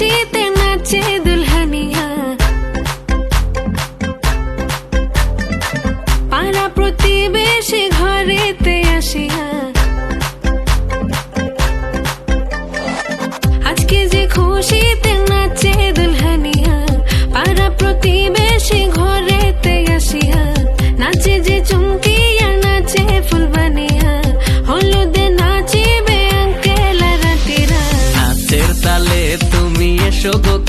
খুশিতে নাচে দুলহানিয়া পাড়া প্রতিবেশী ঘরেতে আসিয়া আজকে যে খুশিতে নাচে দুলহানিয়া পাড়া প্রতিবেশী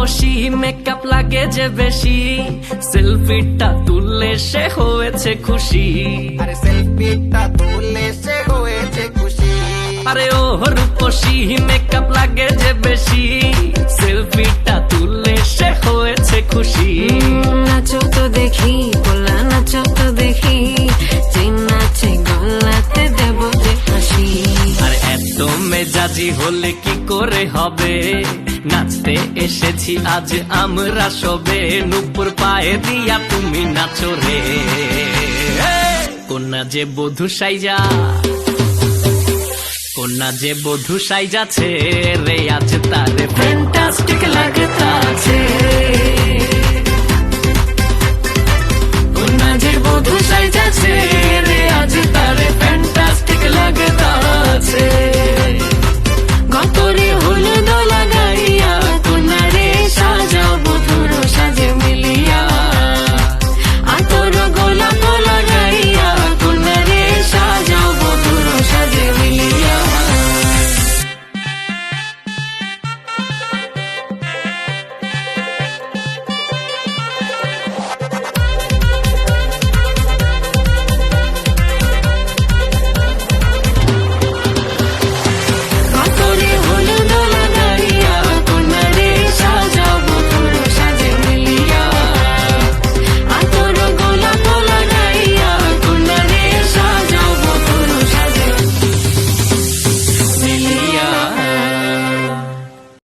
রূপসী মেকআপ লাগে যে বেশি। সেলফিটা তুললে সে হয়েছে খুশি। আরে সেলফিটা তুলে সে হয়েছে খুশি। আরে ও রূপসী মেকআপ লাগে যে বেশি। সেলফিটা তুললে সে হয়েছে খুশি। নাচো তো দেখি পোলা নাচো তো দেখি। নাচে গলাতে দেব যে হাসি। আর এত মেজাজি হলে কি করে হবে? নাচতে এসেছি, আজ আমরা সবে। নুপুর পায়ে দিয়া তুমি নাচো রে। কন্যা যে বধু সাইজা, কন্যা যে বধু সাইজাছে রে, আজ